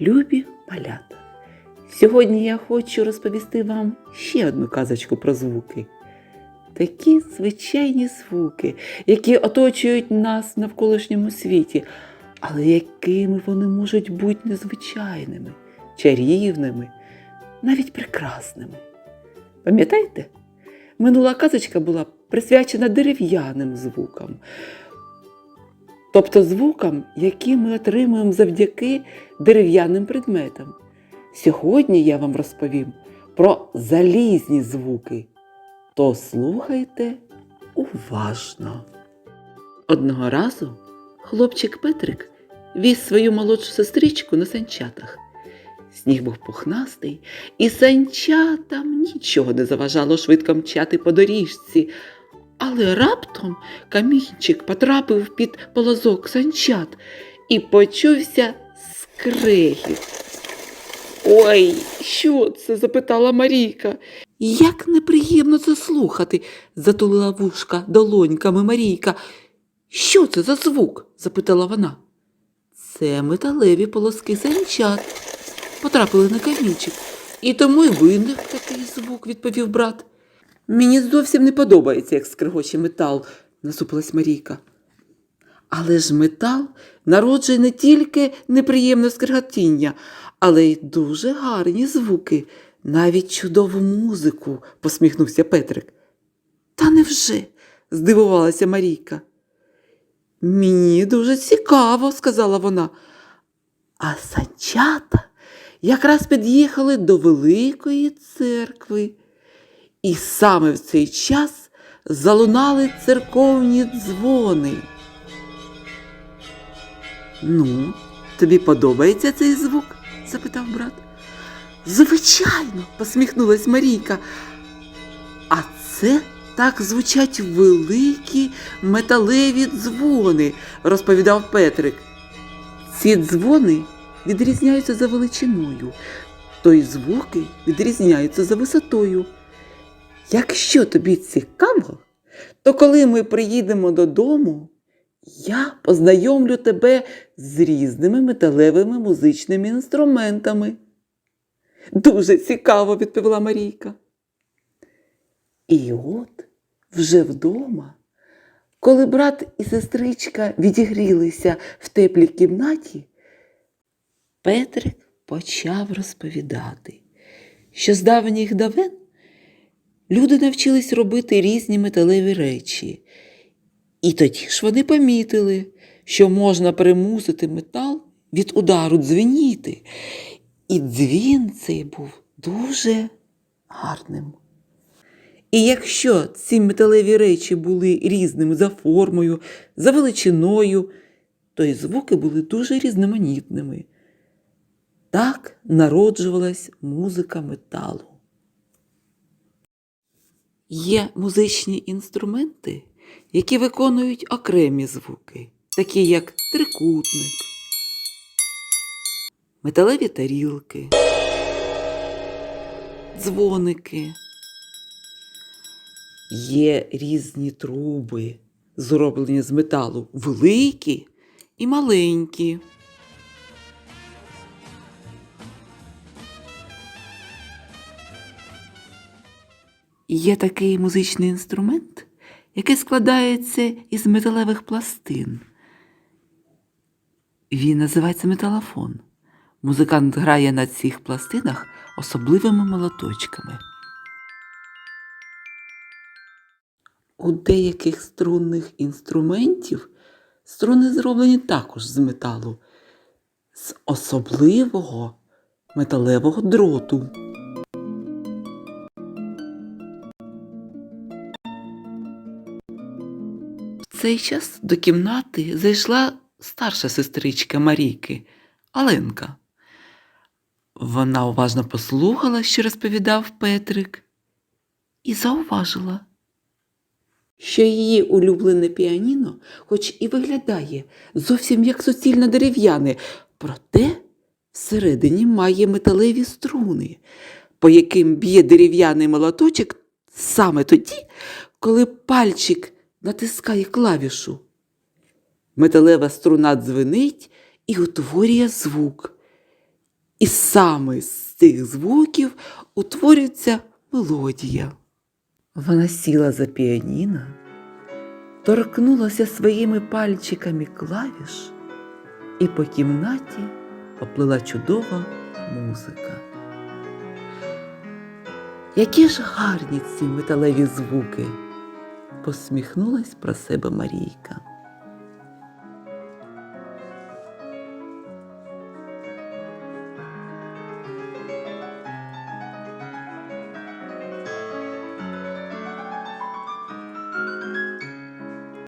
Любі малята, сьогодні я хочу розповісти вам ще одну казочку про звуки. Такі звичайні звуки, які оточують нас в навколишньому світі, але якими вони можуть бути незвичайними, чарівними, навіть прекрасними. Пам'ятаєте? Минула казочка була присвячена дерев'яним звукам, тобто звукам, які ми отримуємо завдяки дерев'яним предметам. Сьогодні я вам розповім про залізні звуки. То слухайте уважно. Одного разу хлопчик Петрик віз свою молодшу сестричку на санчатах. Сніг був пухнастий, і санчатам нічого не заважало швидко мчати по доріжці. Але раптом камінчик потрапив під полозок санчат і почувся скрегіт. Ой, що це? запитала Марійка. Як неприємно це слухати, затулила вушка долоньками Марійка. Що це за звук? запитала вона. Це металеві полоски санчат. Потрапили на камінчик. І тому й виник такий звук, відповів брат. Мені зовсім не подобається, як скригоче метал, насупилась Марійка. Але ж метал народжує не тільки неприємне скриготіння, але й дуже гарні звуки, навіть чудову музику, посміхнувся Петрик. Та невже? здивувалася Марійка. Мені дуже цікаво, сказала вона. А санчата якраз під'їхали до великої церкви. І саме в цей час залунали церковні дзвони. Ну, тобі подобається цей звук? запитав брат. Звичайно, посміхнулась Марійка. А це так звучать великі металеві дзвони, розповідав Петрик. Ці дзвони відрізняються за величиною, то й звуки відрізняються за висотою. Якщо тобі цікаво, то коли ми приїдемо додому, я познайомлю тебе з різними металевими музичними інструментами. Дуже цікаво, відповіла Марійка. І от вже вдома, коли брат і сестричка відігрілися в теплій кімнаті, Петрик почав розповідати, що з давніх давен люди навчились робити різні металеві речі. І тоді ж вони помітили, що можна примусити метал від удару дзвеніти. І дзвін цей був дуже гарним. І якщо ці металеві речі були різними за формою, за величиною, то й звуки були дуже різноманітними. Так народжувалась музика металу. Є музичні інструменти, які виконують окремі звуки, такі як трикутник, металеві тарілки, дзвоники. Є різні труби, зроблені з металу, великі і маленькі. Є такий музичний інструмент, який складається із металевих пластин. Він називається металофон. Музикант грає на цих пластинах особливими молоточками. У деяких струнних інструментів струни зроблені також з металу, з особливого металевого дроту. Цей час до кімнати зайшла старша сестричка Марійки, Аленка. Вона уважно послухала, що розповідав Петрик, і зауважила, що її улюблене піаніно, хоч і виглядає зовсім як суцільно дерев'яне, проте всередині має металеві струни, по яким б'є дерев'яний молоточок саме тоді, коли пальчик натискає клавішу. Металева струна дзвенить і утворює звук. І саме з цих звуків утворюється мелодія. Вона сіла за піаніно, торкнулася своїми пальчиками клавіш, і по кімнаті поплила чудова музика. Які ж гарні ці металеві звуки, посміхнулась про себе Марійка.